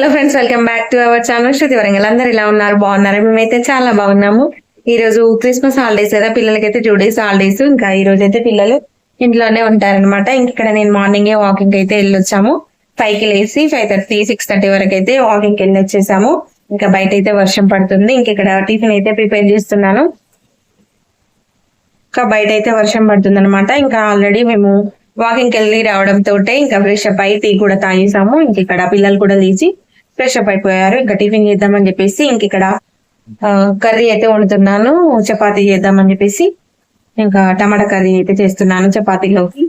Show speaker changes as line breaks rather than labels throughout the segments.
Hello friends welcome back to our channel. Shruti Warangal. అందరు ఇలా ఉన్నారు? బాగున్నారు? మేమైతే చాలా బాగున్నాము. ఈ రోజు క్రిస్మస్ హాలిడేస్ కదా పిల్లలకైతే టూ డేస్ హాలిడేస్. ఇంకా ఈ రోజు అయితే పిల్లలు ఇంట్లోనే ఉంటారనమాట ఇంక ఇక్కడ నేను మార్నింగే వాకింగ్ అయితే వెళ్ళొచ్చాము. ఫైవ్కి లేసి ఫైవ్ థర్టీ సిక్స్ థర్టీ వరకు అయితే వాకింగ్కి వెళ్ళి వచ్చేసాము ఇంకా బయట అయితే వర్షం పడుతుంది. ఇంక ఇక్కడ టిఫిన్ అయితే ప్రిపేర్ చేస్తున్నాను. ఇంకా బయట అయితే వర్షం పడుతుంది అనమాట ఇంకా ఆల్రెడీ మేము వాకింగ్ వెళ్ళి రావడంతో ఇంకా ఫ్రెష్ అప్ అయి టీ కూడా తాగేసాము. ఇంక ఇక్కడ పిల్లలు కూడా లేచి ఫ్రెష్ అప్ అయిపోయారు. ఇంకా టిఫిన్ చేద్దామని చెప్పేసి ఇంక ఇక్కడ కర్రీ అయితే వండుతున్నాను. చపాతీ చేద్దామని చెప్పేసి ఇంకా టమాటా కర్రీ అయితే చేస్తున్నాను చపాతీలోకి.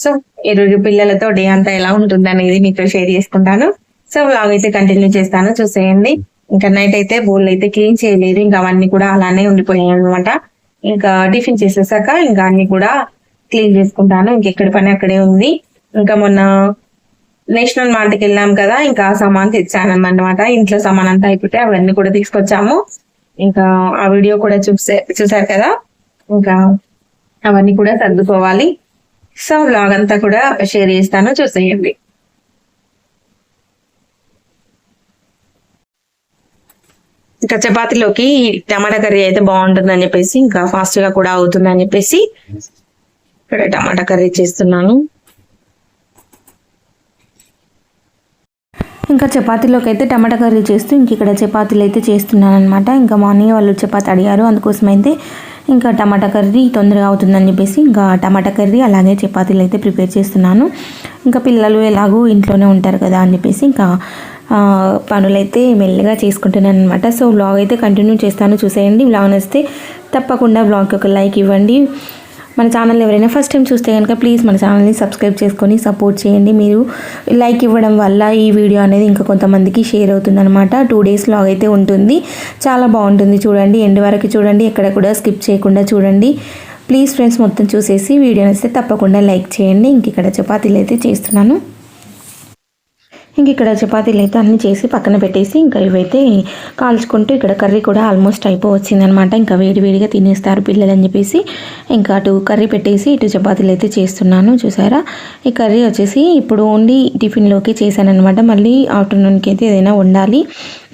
సో ఈరోజు పిల్లలతో డే అంతా ఎలా ఉంటుంది అనేది మీతో షేర్ చేసుకుంటాను. సో వ్లాగ్ అయితే కంటిన్యూ చేస్తాను. చూసేయండి. ఇంకా నైట్ అయితే బోల్ అయితే క్లీన్ చేయలేదు. ఇంకా అవన్నీ కూడా అలానే ఉండిపోయాయి అనమాట ఇంకా టిఫిన్ చేసేసాక ఇంకా అన్ని కూడా క్లీన్ చేసుకుంటాను. ఇంకెక్కడి పని అక్కడే ఉంది. ఇంకా మొన్న నేషనల్ మార్ట్కి వెళ్ళాం కదా ఇంకా సామాన్ తెచ్చాను అనమాట ఇంట్లో సామాన్ అంతా అయిపోతే అవన్నీ కూడా తీసుకొచ్చాము. ఇంకా ఆ వీడియో కూడా చూసే చూసారు కదా? ఇంకా అవన్నీ కూడా సర్దుకోవాలి. సో బ్లాగ్ అంతా కూడా షేర్ చేస్తాను చూసేయండి. ఇంకా చపాతీలోకి టమాటా కర్రీ అయితే బాగుంటుందని చెప్పేసి ఇంకా ఫాస్ట్గా కూడా అవుతుందని చెప్పేసి ఇక్కడ టమాటా కర్రీ చేస్తున్నాను.
ఇంకా చపాతీలోకి అయితే టమాటా కర్రీ చేస్తూ ఇంక ఇక్కడ చపాతీలు అయితే చేస్తున్నాను అనమాట ఇంకా మార్నింగ్ వాళ్ళు చపాతీ అడిగారు. అందుకోసం అయితే ఇంకా టమాటా కర్రీ తొందరగా అవుతుందని చెప్పేసి ఇంకా టమాటా కర్రీ అలాగే చపాతీలు అయితే ప్రిపేర్ చేస్తున్నాను. ఇంకా పిల్లలు ఎలాగూ ఇంట్లోనే ఉంటారు కదా అని చెప్పేసి ఇంకా పనులైతే మెల్లగా చేసుకుంటున్నాను అనమాట సో వ్లాగ్ అయితే కంటిన్యూ చేస్తాను. చూసేయండి. వ్లాగ్ నచ్చితే తప్పకుండా వ్లాగ్కి ఒక లైక్ ఇవ్వండి. మన ఛానల్ ఎవరైనా ఫస్ట్ టైం చూస్తే కనుక ప్లీజ్ మన ఛానల్ని సబ్స్క్రైబ్ చేసుకొని సపోర్ట్ చేయండి. మీరు లైక్ ఇవ్వడం వల్ల ఈ వీడియో అనేది ఇంకా కొంతమందికి షేర్ అవుతుంది అనమాట టూ డేస్ లాగ్ అయితే ఉంటుంది. చాలా బాగుంటుంది చూడండి. ఎండ్ వరకు చూడండి. ఎక్కడ కూడా స్కిప్ చేయకుండా చూడండి. ప్లీజ్ ఫ్రెండ్స్ మొత్తం చూసేసి వీడియో నచ్చితే తప్పకుండా లైక్ చేయండి. ఇంక ఇక్కడ చపాతీలు అయితే చేస్తున్నాను. ఇంక ఇక్కడ చపాతీలు అయితే అన్నీ చేసి పక్కన పెట్టేసి ఇంకా ఇవైతే కాల్చుకుంటూ ఇక్కడ కర్రీ కూడా ఆల్మోస్ట్ అయిపోవచ్చిందనమాట. ఇంకా వేడివేడిగా తినేస్తారు పిల్లలు అని చెప్పేసి. ఇంకా అటు కర్రీ పెట్టేసి ఇటు చపాతీలు అయితే చేస్తున్నాను చూసారా? ఈ కర్రీ వచ్చేసి ఇప్పుడు ఓన్లీ టిఫిన్లోకి చేశానమాట మళ్ళీ ఆఫ్టర్నూన్కి అయితే ఏదైనా వండాలి.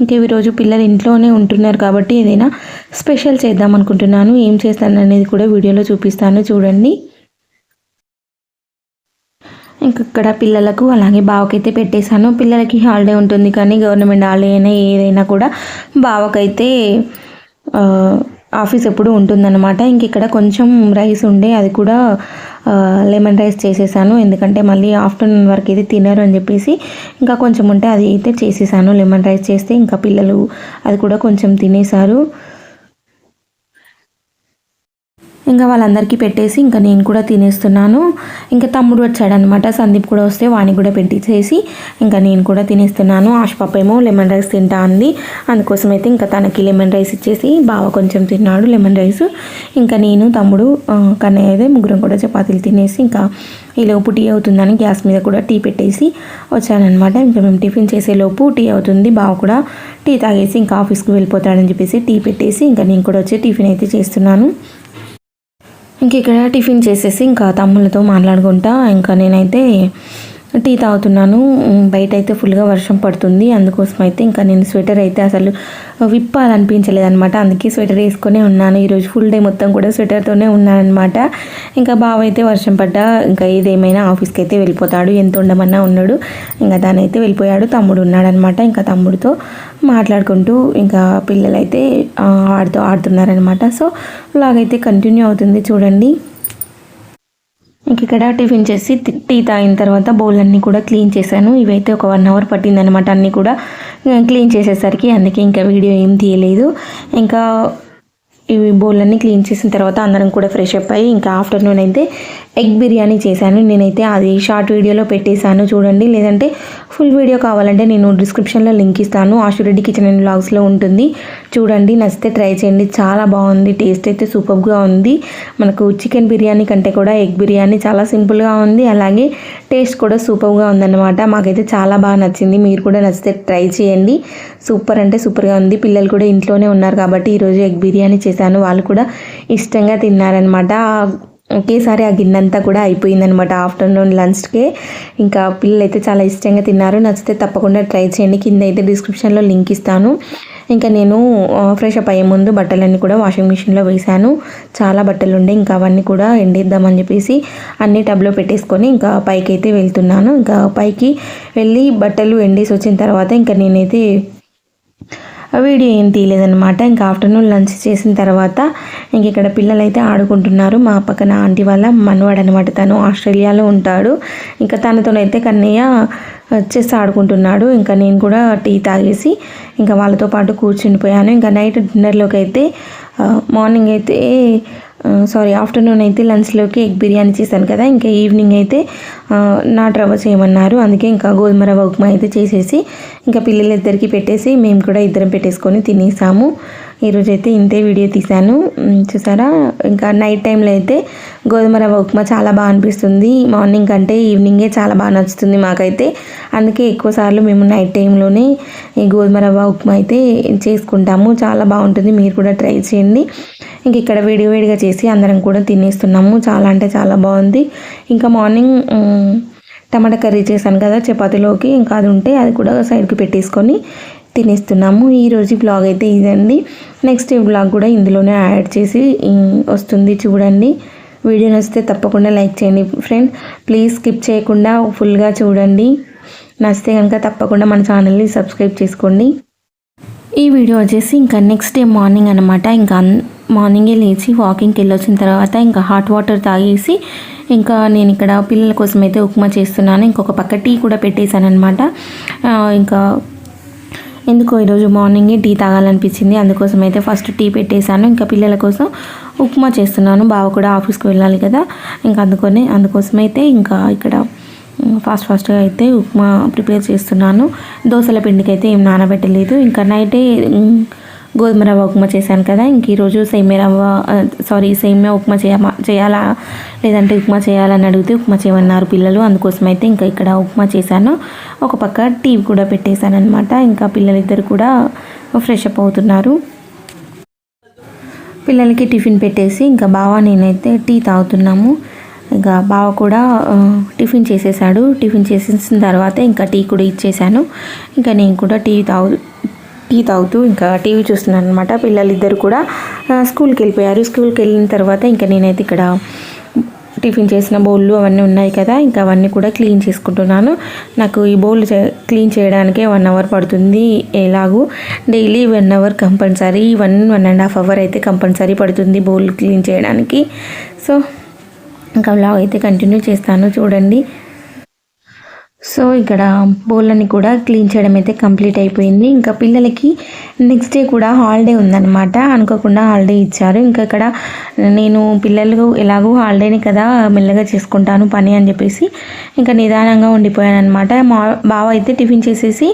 ఇంకా ఈరోజు పిల్లలు ఇంట్లోనే ఉంటున్నారు కాబట్టి ఏదైనా స్పెషల్ చేద్దాం అనుకుంటున్నాను. ఏం చేస్తాను అనేది కూడా వీడియోలో చూపిస్తాను. చూడండి. ఇక్కడ పిల్లలకు అలాగే బావకైతే పెట్టేశాను. పిల్లలకి హాలిడే ఉంటుంది కానీ గవర్నమెంట్ హాలిడే అయినా ఏదైనా కూడా బావకైతే ఆఫీస్ ఎప్పుడు ఉంటుందన్నమాట. ఇంక ఇక్కడ కొంచెం రైస్ ఉండే అది కూడా లెమన్ రైస్ చేసేసాను. ఎందుకంటే మళ్ళీ ఆఫ్టర్నూన్ వరకు అయితే తినరు అని చెప్పేసి ఇంకా కొంచెం ఉంటే అది అయితే చేసేసాను. లెమన్ రైస్ చేస్తే ఇంకా పిల్లలు అది కూడా కొంచెం తినేశారు. ఇంకా వాళ్ళందరికీ పెట్టేసి ఇంకా నేను కూడా తినేస్తున్నాను. ఇంకా తమ్ముడు వచ్చాడనమాట సందీప్ కూడా వస్తే వాణి కూడా పెట్టించేసి ఇంకా నేను కూడా తినేస్తున్నాను. ఆశ ఏమో లెమన్ రైస్ తింటా అంది. అందుకోసం అయితే ఇంకా తనకి లెమన్ రైస్ ఇచ్చేసి బావ కొంచెం తిన్నాడు లెమన్ రైస్. ఇంకా నేను తమ్ముడు కన్నయ్య అయితే ముగ్గురం కూడా చపాతీలు తినేసి ఇంకా ఈలోపు టీ అవుతుందని గ్యాస్ మీద కూడా టీ పెట్టేసి వచ్చానమాట ఇంకా మేము టిఫిన్ చేసేలోపు టీ అవుతుంది. బావ కూడా టీ తాగేసి ఇంకా ఆఫీస్కి వెళ్ళిపోతాడని చెప్పేసి టీ పెట్టేసి ఇంకా నేను కూడా వచ్చి టిఫిన్ అయితే చేస్తున్నాను. ఇంక ఇక్కడ టిఫిన్ చేసేసి ఇంకా తమ్ముళ్ళతో మాట్లాడుకుంటా. ఇంకా నేనైతే టీ తాగుతున్నాను. బయట అయితే ఫుల్గా వర్షం పడుతుంది. అందుకోసం అయితే ఇంకా నేను స్వెటర్ అయితే అసలు విప్పాలనిపించలేదు అనమాట అందుకే స్వెటర్ వేసుకునే ఉన్నాను. ఈరోజు ఫుల్ డే మొత్తం కూడా స్వెటర్తోనే ఉన్నానమాట ఇంకా బావ అయితే వర్షం పడ్డా ఇంకా ఏదేమైనా ఆఫీస్కి అయితే వెళ్ళిపోతాడు. ఎంత ఉండమన్నా ఉన్నాడు. ఇంకా దానైతే వెళ్ళిపోయాడు. తమ్ముడు ఉన్నాడనమాట ఇంకా తమ్ముడితో మాట్లాడుకుంటూ ఇంకా పిల్లలైతే ఆడుతూ ఆడుతున్నారనమాట సో లాగైతే కంటిన్యూ అవుతుంది. చూడండి. ఇంక ఇక్కడ టిఫిన్ చేసి టీ తాగిన తర్వాత బౌల్ అన్నీ కూడా క్లీన్ చేశాను. ఇవైతే ఒక వన్ అవర్ పట్టిందనమాట అన్నీ కూడా క్లీన్ చేసేసరికి. అందుకే ఇంకా వీడియో ఏం తీయలేదు. ఇంకా ఇవి బౌల్ అన్నీ క్లీన్ చేసిన తర్వాత అందరం కూడా ఫ్రెష్ అప్ అయ్యి ఇంకా ఆఫ్టర్నూన్ అయితే ఎగ్ బిర్యానీ చేశాను. నేనైతే అది షార్ట్ వీడియోలో పెట్టేశాను. చూడండి. లేదంటే ఫుల్ వీడియో కావాలంటే నేను డిస్క్రిప్షన్లో లింక్ ఇస్తాను. ఆశురెడ్డి కిచెన్ అండ్ బ్లాగ్స్లో ఉంటుంది. చూడండి. నచ్చితే ట్రై చేయండి. చాలా బాగుంది. టేస్ట్ అయితే సూపర్గా ఉంది. మనకు చికెన్ బిర్యానీ కంటే కూడా ఎగ్ బిర్యానీ చాలా సింపుల్గా ఉంది. అలాగే టేస్ట్ కూడా సూపర్గా ఉందన్నమాట. మాకైతే చాలా బాగా నచ్చింది. మీరు కూడా నచ్చితే ట్రై చేయండి. సూపర్ అంటే సూపర్గా ఉంది. పిల్లలు కూడా ఇంట్లోనే ఉన్నారు కాబట్టి ఈరోజు ఎగ్ బిర్యానీ చేశాను. వాళ్ళు కూడా ఇష్టంగా తిన్నారనమాట ఒకేసారి ఆ గిన్నె అంతా కూడా అయిపోయిందనమాట ఆఫ్టర్నూన్ లంచ్కే ఇంకా పిల్లలు అయితే చాలా ఇష్టంగా తిన్నారు. నచ్చితే తప్పకుండా ట్రై చేయండి. కింద అయితే డిస్క్రిప్షన్లో లింక్ ఇస్తాను. ఇంకా నేను ఫ్రెష్ అప్ అయ్యే ముందు బట్టలన్నీ కూడా వాషింగ్ మిషన్లో వేశాను. చాలా బట్టలు ఉండే ఇంకా అవన్నీ కూడా ఎండేద్దామని చెప్పేసి అన్ని టబ్లో పెట్టేసుకొని ఇంకా పైకి అయితే వెళ్తున్నాను. ఇంకా పైకి వెళ్ళి బట్టలు ఎండేసి వచ్చిన తర్వాత ఇంకా నేనైతే వీడియో ఏం తీయలేదన్నమాట. ఇంకా ఆఫ్టర్నూన్ లంచ్ చేసిన తర్వాత ఇంక ఇక్కడ పిల్లలైతే ఆడుకుంటున్నారు. మా పక్కన ఆంటీ వాళ్ళ మనవాడు అనమాట తను ఆస్ట్రేలియాలో ఉంటాడు. ఇంకా తనతోనైతే కన్నయ్య చెస్ ఆడుకుంటున్నాడు. ఇంకా నేను కూడా టీ తాగేసి ఇంకా వాళ్ళతో పాటు కూర్చుండిపోయాను. ఇంకా నైట్ డిన్నర్లోకి అయితే మార్నింగ్ అయితే సారీ ఆఫ్టర్నూన్ అయితే లంచ్లోకి ఎగ్ బిర్యానీ చేశాను కదా ఇంకా ఈవినింగ్ అయితే నాటు రవ్వ చేయమన్నారు. అందుకే ఇంకా గోధుమ రవ్వ ఉప్మా అయితే చేసేసి ఇంకా పిల్లలిద్దరికి పెట్టేసి మేము కూడా ఇద్దరం పెట్టేసుకొని తినేసాము. ఈరోజు అయితే ఇంతే వీడియో తీశాను. చూసారా? ఇంకా నైట్ టైంలో అయితే గోధుమ రవ్వ ఉప్మా చాలా బాగా అనిపిస్తుంది. మార్నింగ్ కంటే ఈవినింగే చాలా బాగా నచ్చుతుంది మాకైతే. అందుకే ఎక్కువసార్లు మేము నైట్ టైంలోనే ఈ గోధుమ రవ్వ ఉప్మా అయితే చేసుకుంటాము. చాలా బాగుంటుంది. మీరు కూడా ట్రై చేయండి. ఇంక ఇక్కడ వేడివేడిగా చేసి అందరం కూడా తినేస్తున్నాము. చాలా అంటే చాలా బాగుంది. ఇంకా మార్నింగ్ టమాటా కర్రీ చేశాను కదా చపాతీలోకి. ఇంకా అది ఉంటే అది కూడా సైడ్కి పెట్టేసుకొని తినేస్తున్నాము. ఈరోజు బ్లాగ్ అయితే ఇదండి. నెక్స్ట్ బ్లాగ్ కూడా ఇందులోనే యాడ్ చేసి వస్తుంది చూడండి. వీడియో నచ్చితే తప్పకుండా లైక్ చేయండి ఫ్రెండ్. ప్లీజ్ స్కిప్ చేయకుండా ఫుల్గా చూడండి. నచ్చితే కనుక తప్పకుండా మన ఛానల్ని సబ్స్క్రైబ్ చేసుకోండి. ఈ వీడియో వచ్చేసి ఇంకా నెక్స్ట్ డే మార్నింగ్ అనమాట ఇంకా మార్నింగే లేచి వాకింగ్కి వెళ్ళొచ్చిన తర్వాత ఇంకా హాట్ వాటర్ తాగేసి ఇంకా నేను ఇక్కడ పిల్లల కోసం అయితే ఉప్మా చేస్తున్నాను. ఇంకొక పక్క టీ కూడా పెట్టేశాను అనమాట ఇంకా ఎందుకో ఈరోజు మార్నింగే టీ తాగాలనిపించింది. అందుకోసం అయితే ఫస్ట్ టీ పెట్టేశాను. ఇంకా పిల్లల కోసం ఉప్మా చేస్తున్నాను. బావ కూడా ఆఫీస్కి వెళ్ళాలి కదా. ఇంకా అందుకని అందుకోసమైతే ఇంకా ఇక్కడ ఫాస్ట్ ఫాస్ట్గా అయితే ఉప్మా ప్రిపేర్ చేస్తున్నాను. దోశల పిండికి అయితే ఏం నానబెట్టలేదు. ఇంకా నైటే గోధుమ రవ్వ ఉప్మా చేశాను కదా ఇంక ఈరోజు సేమ్య రవ్వ సారీ సేమ్య ఉప్మా చేయ చేయాలా? లేదంటే ఉప్మా చేయాలని అడిగితే ఉప్మా చేయమన్నారు పిల్లలు అందుకోసం అయితే ఇంకా ఇక్కడ ఉప్మా చేశాను. ఒక పక్క టీ కూడా పెట్టేశాను అనమాట ఇంకా పిల్లలిద్దరు కూడా ఫ్రెష్ అప్ అవుతున్నారు. పిల్లలకి టిఫిన్ పెట్టేసి ఇంకా బావ నేనైతే టీ తాగుతున్నాము. ఇంకా బావ కూడా టిఫిన్ చేసేసాడు. టిఫిన్ చేసేసిన తర్వాత ఇంకా టీ కూడా ఇచ్చేసాను ఇంకా నేను కూడా టీ తాగు టీ తాగుతూ ఇంకా టీవీ చూస్తున్నాను అనమాట పిల్లలిద్దరు కూడా స్కూల్కి వెళ్ళిపోయారు. స్కూల్కి వెళ్ళిన తర్వాత ఇంకా నేనైతే ఇక్కడ టిఫిన్ చేసిన బౌళ్ళు అవన్నీ ఉన్నాయి కదా ఇంకా అవన్నీ కూడా క్లీన్ చేసుకుంటున్నాను. నాకు ఈ బౌల్ క్లీన్ చేయడానికే వన్ అవర్ పడుతుంది ఎలాగూ. Daily one hour compulsory one one and half hour అయితే కంపల్సరీ పడుతుంది బౌల్ క్లీన్ చేయడానికి. సో ఇంకా వ్లాగ్ అయితే కంటిన్యూ చేస్తాను. చూడండి. సో ఇక్కడ బౌళ్ళని కూడా క్లీన్ చేయడం అయితే కంప్లీట్ అయిపోయింది. ఇంకా పిల్లలకి నెక్స్ట్ డే కూడా హాలిడే ఉందన్నమాట. అనుకోకుండా హాలిడే ఇచ్చారు. ఇంకా ఇక్కడ నేను పిల్లలు ఎలాగో హాలిడేని కదా మెల్లగా చేసుకుంటాను పని అని చెప్పేసి ఇంకా నిదానంగా ఉండిపోయాను అనమాట మా బావ అయితే టిఫిన్ చేసేసి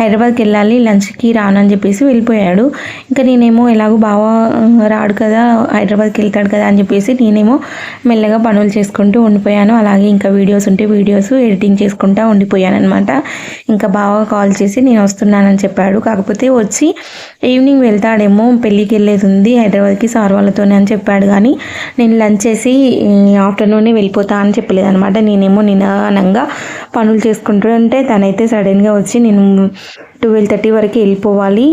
హైదరాబాద్కి వెళ్ళాలి లంచ్కి రాను అని చెప్పేసి వెళ్ళిపోయాడు. ఇంకా నేనేమో ఎలాగో బావ రాడు కదా హైదరాబాద్కి వెళ్తాడు కదా అని చెప్పేసి నేనేమో మెల్లగా పనులు చేసుకుంటూ ఉండిపోయాను. అలాగే ఇంకా వీడియోస్ ఉంటే వీడియోస్ ఎడిటింగ్ చేసుకుంటా ఉండిపోయానమాట అనమాట ఇంకా బాగా కాల్ చేసి నేను వస్తున్నానని చెప్పాడు. కాకపోతే వచ్చి ఈవినింగ్ వెళ్తాడేమో పెళ్ళికి వెళ్ళేది ఉంది హైదరాబాద్కి సార్ వాళ్ళతోనే అని చెప్పాడు. కానీ నేను లంచ్ చేసి ఆఫ్టర్నూనే వెళ్ళిపోతా అని చెప్పలేదు అనమాట నేనేమో నినానంగా పనులు చేసుకుంటుంటే తనైతే సడన్గా వచ్చి నేను ట్వెల్వ్ థర్టీ వరకు వెళ్ళిపోవాలి.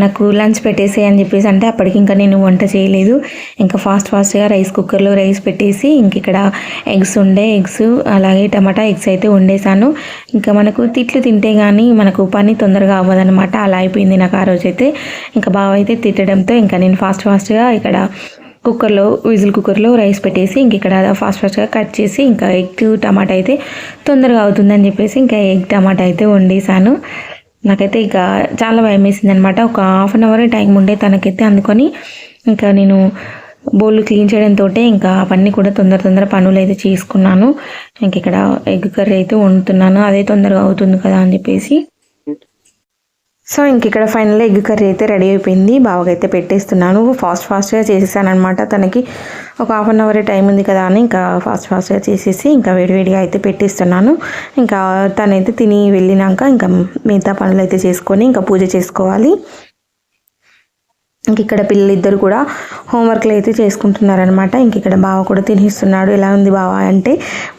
నాకు లంచ్ పెట్టేసే అని చెప్పేసి అంటే అప్పటికి ఇంకా నేను వంట చేయలేదు. ఇంకా ఫాస్ట్ ఫాస్ట్గా రైస్ కుక్కర్లో రైస్ పెట్టేసి ఇంక ఇక్కడ ఎగ్స్ ఉండే ఎగ్స్ అలాగే టమాటా ఎగ్స్ అయితే వండేసాను ఇంకా మనకు తిట్లు తింటే కానీ మనకు పని తొందరగా అవ్వదనమాట అలా అయిపోయింది నాకు ఆ రోజు అయితే ఇంకా బావ అయితే తిట్టడంతో ఇంకా నేను ఫాస్ట్ ఫాస్ట్గా ఇక్కడ కుక్కర్లో విజిల్ కుక్కర్లో రైస్ పెట్టేసి ఇంక ఇక్కడ ఫాస్ట్ ఫాస్ట్గా కట్ చేసి ఇంకా ఎగ్ టమాటా అయితే తొందరగా అవుతుందని చెప్పేసి ఇంకా ఎగ్ టమాటా అయితే వండేసాను నాకైతే ఇక చాలా భయం వేసింది అనమాట ఒక హాఫ్ అన్ అవర్ టైం ఉండే తనకైతే. అందుకొని ఇంకా నేను బౌల్ క్లీన్ చేయడంతో ఇంకా అవన్నీ కూడా తొందర తొందర పనులు అయితే చేసుకున్నాను. ఇంక ఇక్కడ ఎగ్ కర్రీ అయితే వండుతున్నాను. అదే తొందరగా అవుతుంది కదా అని చెప్పేసి సో ఇంక ఇక్కడ ఫైనల్ ఎగ్ కర్రీ అయితే రెడీ అయిపోయింది. బావకైతే పెట్టేస్తున్నాను. ఫాస్ట్ ఫాస్ట్గా చేసేసానమాట అనమాట తనకి ఒక హాఫ్ అన్ అవర్ టైం ఉంది కదా అని ఇంకా ఫాస్ట్ ఫాస్ట్గా చేసేసి ఇంకా వేడివేడిగా అయితే పెట్టేస్తున్నాను. ఇంకా తనైతే తిని వెళ్ళినాక ఇంకా మిగతా పనులు అయితే చేసుకొని ఇంకా పూజ చేసుకోవాలి. ఇంక ఇక్కడ పిల్లలు కూడా హోంవర్క్లు అయితే చేసుకుంటున్నారనమాట ఇంక ఇక్కడ బావ కూడా తినేస్తున్నాడు. ఎలా ఉంది బావ అంటే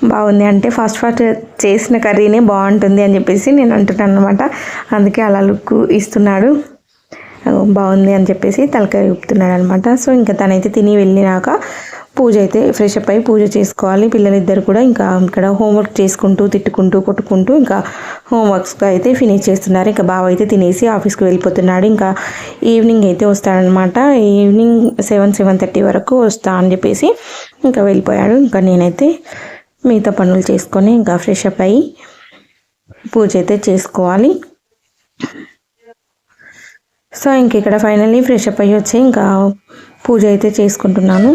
బాగుంది అంటే ఫస్ట్ ఫస్ట్ చేసిన కర్రీనే బాగుంటుంది అని చెప్పేసి నేను అంటున్నాను అనమాట అందుకే అలా లుక్ ఇస్తున్నాడు. బాగుంది అని చెప్పేసి తలకాయ ఊపుతున్నాడు అనమాట సో ఇంకా తనైతే తిని వెళ్ళినాక పూజ అయితే ఫ్రెష్ అప్ అయి పూజ చేసుకోవాలి. పిల్లలిద్దరు కూడా ఇంకా ఇక్కడ హోంవర్క్ చేసుకుంటూ తిట్టుకుంటూ కొట్టుకుంటూ ఇంకా హోంవర్క్స్ అయితే ఫినిష్ చేస్తున్నారు. ఇంకా బావ అయితే తినేసి ఆఫీస్కి వెళ్ళిపోతున్నాడు. ఇంకా ఈవినింగ్ అయితే వస్తాడనమాట ఈవినింగ్ సెవెన్ సెవెన్ థర్టీ వరకు వస్తా అని చెప్పేసి ఇంకా వెళ్ళిపోయాడు. ఇంకా నేనైతే మిగతా పనులు చేసుకొని ఇంకా ఫ్రెష్ అప్ అయ్యి పూజ అయితే చేసుకోవాలి. సో ఇంక ఇక్కడ ఫైనల్లీ ఫ్రెష్ అప్ అయ్యి వచ్చి ఇంకా పూజ అయితే చేసుకుంటున్నాను.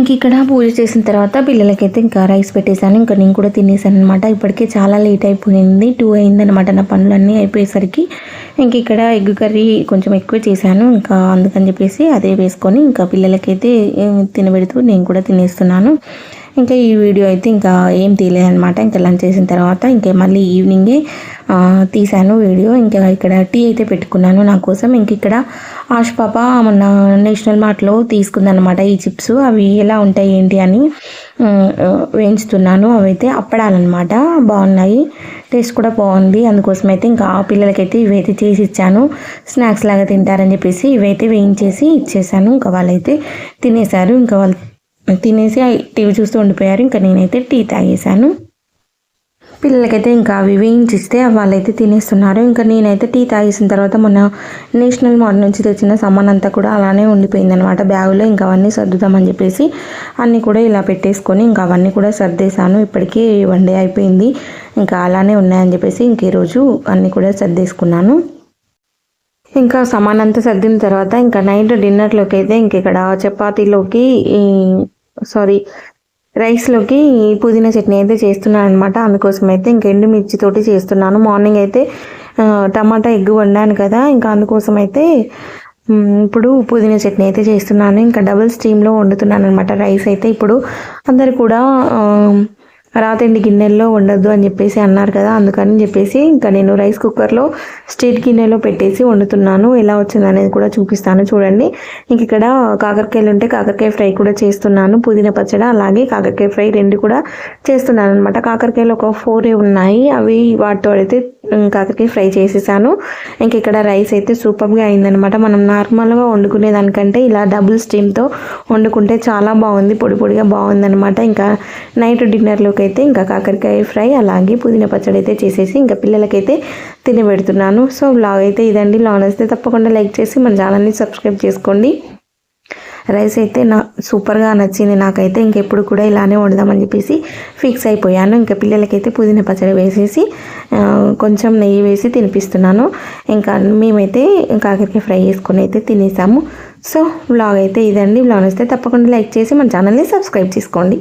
ఇంక ఇక్కడ పూజ చేసిన తర్వాత పిల్లలకైతే ఇంకా రైస్ పెట్టేశాను. ఇంకా నేను కూడా తినేసాను అనమాట ఇప్పటికే చాలా లేట్ అయిపోయింది. టూ అయిందనమాట నా పనులన్నీ అయిపోయేసరికి. ఇంక ఇక్కడ ఎగ్ కర్రీ కొంచెం ఎక్కువ చేశాను. ఇంకా అందుకని చెప్పేసి అదే వేసుకొని ఇంకా పిల్లలకైతే తినబెడుతూ నేను కూడా తినేస్తున్నాను. ఇంకా ఈ వీడియో అయితే ఇంకా ఏం తీయలేదనమాట ఇంకా లంచ్ చేసిన తర్వాత ఇంకా మళ్ళీ ఈవినింగే తీశాను వీడియో. ఇంకా ఇక్కడ టీ అయితే పెట్టుకున్నాను నా కోసం. ఇంక ఇక్కడ ఆష్ పాప మొన్న నేషనల్ మార్ట్లో తీసుకుందనమాట ఈ చిప్స్. అవి ఎలా ఉంటాయి ఏంటి అని వేయించుతున్నాను. అవైతే అప్పడాలన్నమాట. బాగున్నాయి. టేస్ట్ కూడా బాగుంది. అందుకోసం అయితే ఇంకా ఆ పిల్లలకైతే ఇవైతే చేసి ఇచ్చాను. స్నాక్స్ లాగా తింటారని చెప్పేసి ఇవైతే వేయించేసి ఇచ్చేసాను ఇంకా వాళ్ళైతే తినేశారు. ఇంకా వాళ్ళు తినేసి టీవీ చూస్తూ ఉండిపోయారు. ఇంకా నేనైతే టీ తాగేశాను. పిల్లలకైతే ఇంకా అవి వేయించిస్తే వాళ్ళైతే తినేస్తున్నారు. ఇంకా నేనైతే టీ తాగేసిన తర్వాత మొన్న నేషనల్ మార్ట్ నుంచి తెచ్చిన సామాన్ అంతా కూడా అలానే ఉండిపోయింది అనమాట బ్యాగులో ఇంకా అవన్నీ సర్దుదామని చెప్పేసి అన్నీ కూడా ఇలా పెట్టేసుకొని ఇంకా అవన్నీ కూడా సర్దేశాను. ఇప్పటికే వన్ డే అయిపోయింది. ఇంకా అలానే ఉన్నాయని చెప్పేసి ఇంక ఈరోజు అన్నీ కూడా సర్దేసుకున్నాను. ఇంకా సామాన్ అంతా సర్దిన తర్వాత ఇంకా నైట్ డిన్నర్లోకి అయితే ఇంక ఇక్కడ చపాతీలోకి సారీ రైస్లోకి పుదీనా చట్నీ అయితే చేస్తున్నాను అనమాట అందుకోసం అయితే ఇంక ఎండుమిర్చితోటి చేస్తున్నాను. మార్నింగ్ అయితే టమాటా ఎగ్ వండాను కదా. ఇంకా అందుకోసం అయితే ఇప్పుడు పుదీనా చట్నీ అయితే చేస్తున్నాను. ఇంకా డబుల్ స్టీమ్లో వండుతున్నాను అనమాట రైస్ అయితే ఇప్పుడు అందరు కూడా రాతండి గిన్నెల్లో ఉండద్దు అని చెప్పేసి అన్నారు కదా అందుకని చెప్పేసి ఇంకా నేను రైస్ కుక్కర్లో స్టీల్ గిన్నెలో పెట్టేసి వండుతున్నాను. ఎలా వచ్చింది అనేది కూడా చూపిస్తాను చూడండి. ఇంక ఇక్కడ కాకరకాయలు ఉంటే కాకరకాయ ఫ్రై కూడా చేస్తున్నాను. పుదీనా పచ్చడి అలాగే కాకరకాయ ఫ్రై రెండు కూడా చేస్తున్నాను అనమాట కాకరకాయలు ఒక ఫోరే ఉన్నాయి. అవి వాటితో అయితే కాకరకాయ ఫ్రై చేసేసాను. ఇంక ఇక్కడ రైస్ అయితే సూపర్గా అయిందనమాట మనం నార్మల్గా వండుకునే దానికంటే ఇలా డబుల్ స్టీమ్తో వండుకుంటే చాలా బాగుంది. పొడి పొడిగా బాగుందనమాట ఇంకా నైట్ డిన్నర్లోకి అయితే ఇంకా కాకరకాయ ఫ్రై అలాగే పుదీనా పచ్చడి అయితే చేసేసి ఇంకా పిల్లలకైతే తినబెడుతున్నాను సో బ్లాగ్ అయితే ఇదండి. లాగ్ వస్తే తప్పకుండా లైక్ చేసి మన ఛానల్ని సబ్స్క్రైబ్ చేసుకోండి. రైస్ అయితే నా సూపర్గా నచ్చింది నాకైతే. ఇంకెప్పుడు కూడా ఇలానే వండుదామని చెప్పేసి ఫిక్స్ అయిపోయాను. ఇంకా పిల్లలకైతే పుదీనా పచ్చడి వేసేసి కొంచెం నెయ్యి వేసి తినిపిస్తున్నాను. ఇంకా మేమైతే కాకరకాయ ఫ్రై చేసుకొని అయితే తినేసాము. సో బ్లాగ్ అయితే ఇదండి. బ్లాగ్ వస్తే తప్పకుండా లైక్ చేసి మన ఛానల్ని సబ్స్క్రైబ్ చేసుకోండి.